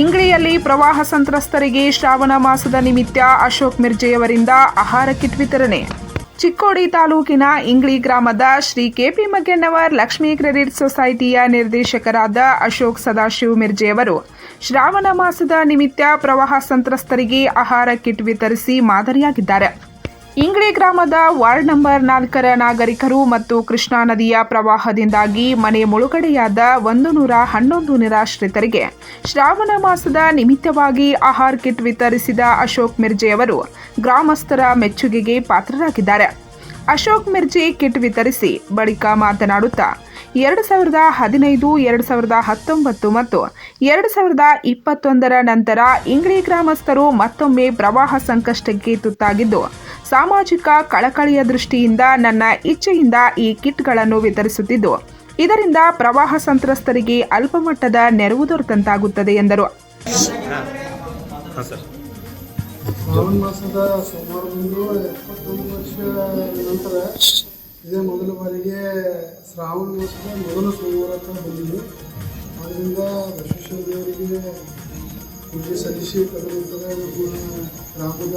ಇಂಗ್ಳಿಯಲ್ಲಿ ಪ್ರವಾಹ ಸಂತ್ರಸ್ತರಿಗೆ ಶ್ರಾವಣ ಮಾಸದ ನಿಮಿತ್ತ ಅಶೋಕ್ ಮಿರ್ಜೆಯವರಿಂದ ಆಹಾರ ಕಿಟ್ ವಿತರಣೆ. ಚಿಕ್ಕೋಡಿ ತಾಲೂಕಿನ ಇಂಗ್ಳಿ ಗ್ರಾಮದ Shri K P Magganavar Lakshmi credit ಸೊಸೈಟಿಯ ನಿರ್ದೇಶಕರಾದ ಅಶೋಕ್ ಸದಾಶಿವ್ ಮಿರ್ಜೆಯವರು ಶ್ರಾವಣ ಮಾಸದ ನಿಮಿತ್ತ ಪ್ರವಾಹ ಸಂತ್ರಸ್ತರಿಗೆ ಆಹಾರ ಕಿಟ್ ವಿತರಿಸಿ ಮಾದರಿಯಾಗಿದ್ದಾರೆ. ಇಂಗ್ಳಿ ಗ್ರಾಮದ ವಾರ್ಡ್ ನಂಬರ್ ನಾಲ್ಕರ ನಾಗರಿಕರು ಮತ್ತು ಕೃಷ್ಣಾ ನದಿಯ ಪ್ರವಾಹದಿಂದಾಗಿ ಮನೆ ಮುಳುಗಡೆಯಾದ ಒಂದು ನೂರ ಹನ್ನೊಂದು ನಿರಾಶ್ರಿತರಿಗೆ ಶ್ರಾವಣ ಮಾಸದ ನಿಮಿತ್ತವಾಗಿ ಆಹಾರ್ ಕಿಟ್ ವಿತರಿಸಿದ ಅಶೋಕ್ ಮಿರ್ಜೆಯವರು ಗ್ರಾಮಸ್ಥರ ಮೆಚ್ಚುಗೆಗೆ ಪಾತ್ರರಾಗಿದ್ದಾರೆ. ಅಶೋಕ್ ಮಿರ್ಜಿ ಕಿಟ್ ವಿತರಿಸಿ ಬಳಿಕ ಮಾತನಾಡುತ್ತಾ, ಎರಡು ಸಾವಿರದ ಹದಿನೈದು, ಎರಡು ಸಾವಿರದ ಹತ್ತೊಂಬತ್ತು ಮತ್ತು ಎರಡು ಸಾವಿರದ ಇಪ್ಪತ್ತೊಂದರ ನಂತರ ಇಂಗ್ಳಿ ಗ್ರಾಮಸ್ಥರು ಮತ್ತೊಮ್ಮೆ ಪ್ರವಾಹ ಸಂಕಷ್ಟಕ್ಕೆ ತುತ್ತಾಗಿದ್ದು ಸಾಮಾಜಿಕ ಕಳಕಳಿಯ ದೃಷ್ಟಿಯಿಂದ ನನ್ನ ಇಚ್ಛೆಯಿಂದ ಈ ಕಿಟ್ಗಳನ್ನು ವಿತರಿಸುತ್ತಿದ್ದು, ಇದರಿಂದ ಪ್ರವಾಹ ಸಂತ್ರಸ್ತರಿಗೆ ಅಲ್ಪಮಟ್ಟದ ನೆರವು ದೊರೆತಂತಾಗುತ್ತದೆ ಎಂದರು. ಶ್ರಾವಣ ಮಾಸದ ಸೋಮವಾರದಂದು ಎಪ್ಪತ್ತೊಂದು ವರ್ಷ ನಂತರ ಇದೇ ಮೊದಲ ಬಾರಿಗೆ ಶ್ರಾವಣ ಮಾಸದ ಮೊದಲ ಸೋಮವಾರ ಬಂದಿದೆ. ಆದ್ದರಿಂದ ಬಸವೇಶ್ವರ ದೇವರಿಗೆ ಪೂಜೆ ಸಲ್ಲಿಸಿ ತದನಂತರ ಗ್ರಾಮದ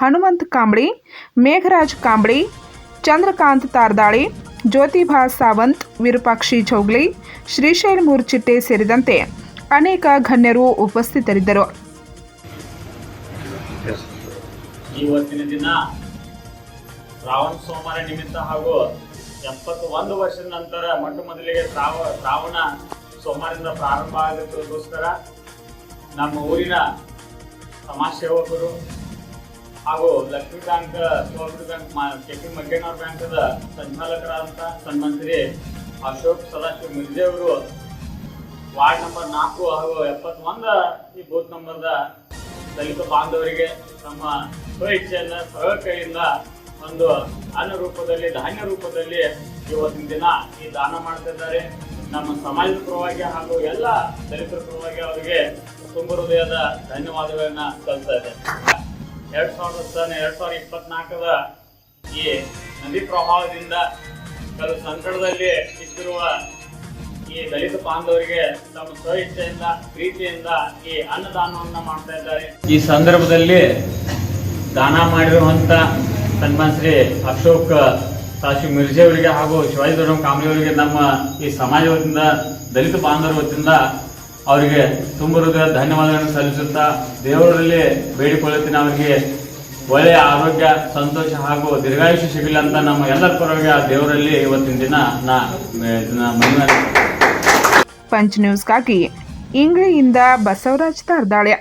ಹನುಮಂತ್ ಕಾಂಬಳಿ, ಮೇಘರಾಜ್ ಕಾಂಬಳಿ, ಚಂದ್ರಕಾಂತ್ ತಾರ್ದಾಳಿ, ಜ್ಯೋತಿಭಾ ಸಾವಂತ್, ವಿರೂಪಾಕ್ಷಿ ಚೌಗ್ಲಿ, ಶ್ರೀಶೈಲ್ ಮೂರ್ಚಿಟ್ಟೆ ಸೇರಿದಂತೆ ಅನೇಕ ಗಣ್ಯರು ಉಪಸ್ಥಿತರಿದ್ದರು. ಇವತ್ತಿನ ದಿನ ಶ್ರಾವಣ ಸೋಮವಾರ ನಿಮಿತ್ತ ಹಾಗೂ ಎಪ್ಪತ್ತು ಒಂದು ವರ್ಷದ ನಂತರ ಮೊಟ್ಟ ಮೊದಲಿಗೆ ಶ್ರಾವ, ಶ್ರಾವಣ ಸೋಮವಾರದಿಂದ ಪ್ರಾರಂಭ ಆಗೋದಕ್ಕೋಸ್ಕರ ನಮ್ಮ ಊರಿನ ಸಮಾಜ ಸೇವಕರು ಹಾಗೂ ಲಕ್ಷ್ಮೀ ಬ್ಯಾಂಕ್ ಸೋಮಿ ಬ್ಯಾಂಕ್ ಕೆಪಿ ಮಗ್ಗೇನವ್ರ ಬ್ಯಾಂಕದ ಸಂಚಾಲಕರಾದಂಥ ಸನ್ಮಂತ್ರಿ ಅಶೋಕ್ ಸದಾಶಿವ ಮಿರ್ಜೆ ಅವರು. ವಾರ್ಡ್ ನಂಬರ್ ನಾಲ್ಕು ಹಾಗೂ ಎಪ್ಪತ್ತೊಂದ ಈ ಬೂತ್ ನಂಬರ್ದ ದಲಿತ ಬಾಂಧವರಿಗೆ ತಮ್ಮ ಸ್ವ ಇಚ್ಛೆಯಿಂದ ಸಹ ಕೈಯಿಂದ ಒಂದು ಅನ್ನ ರೂಪದಲ್ಲಿ, ಧಾನ್ಯ ರೂಪದಲ್ಲಿ ಇವತ್ತಿನ ದಿನ ಈ ದಾನ ಮಾಡ್ತಿದ್ದಾರೆ ನಮ್ಮ ಸಮಾಜದ ಪರವಾಗಿ ಹಾಗೂ ಎಲ್ಲ ದಲಿತರ ಪರವಾಗಿ ಅವರಿಗೆ ತುಂಬ ಹೃದಯದ ಧನ್ಯವಾದಗಳನ್ನ ಸಲ್ಲಿಸ್ತಾ ಇದ್ದಾರೆ ಎರಡ್ ಸಾವಿರದ ಸನ್ ಎರಡ್ ಸಾವಿರದ ಇಪ್ಪತ್ನಾಲ್ಕರ ಈ ನದಿ ಪ್ರವಾಹದಿಂದ ಕೆಲವು ಸಂಕಟದಲ್ಲಿ ಇದ್ದಿರುವ ಈ ದಲಿತ ಬಾಂಧವರಿಗೆ ತಮ್ಮ ಸ್ವ ಇಚ್ಛೆಯಿಂದ ಪ್ರೀತಿಯಿಂದ ಈ ಅನ್ನದಾನವನ್ನು ಮಾಡ್ತಾ ಇದ್ದಾರೆ. ಈ ಸಂದರ್ಭದಲ್ಲಿ ದಾನ ಮಾಡಿರುವಂತ ಸನ್ಮಾನ್ ಶ್ರೀ ಅಶೋಕ್ ಸಾಶಿ ಮಿರ್ಜಿ ಅವರಿಗೆ ಹಾಗೂ ಶಿವಾಜಿ ದೊಡ್ಡ ಅವರಿಗೆ ನಮ್ಮ ಈ ಸಮಾಜ ವತಿಯಿಂದ ದಲಿತ ಬಾಂಧವರ ವತಿಯಿಂದ ಅವರಿಗೆ ತುಂಬ ಹೃದಯ ಧನ್ಯವಾದಗಳನ್ನು ಸಲ್ಲಿಸುತ್ತಾ ದೇವರಲ್ಲಿ ಬೇಡಿಕೊಳ್ಳುತ್ತೇನೆ ಅವರಿಗೆ ಒಳ್ಳೆಯ ಆರೋಗ್ಯ, ಸಂತೋಷ ಹಾಗೂ ದೀರ್ಘಾಯುಷ್ಯ ಸಿಗಲಿ ಅಂತ ನಮ್ಮ ಎಲ್ಲರ ಪರವಾಗಿ ಆ ದೇವರಲ್ಲಿ ಇವತ್ತಿನ ದಿನ ನಾ ಪಂಚ್ ನ್ಯೂಸ್ಗಾಗಿ ಇಂಗ್ಲೆಯಿಂದ ಬಸವರಾಜ್ ತಾರ್ದಾಳೆ.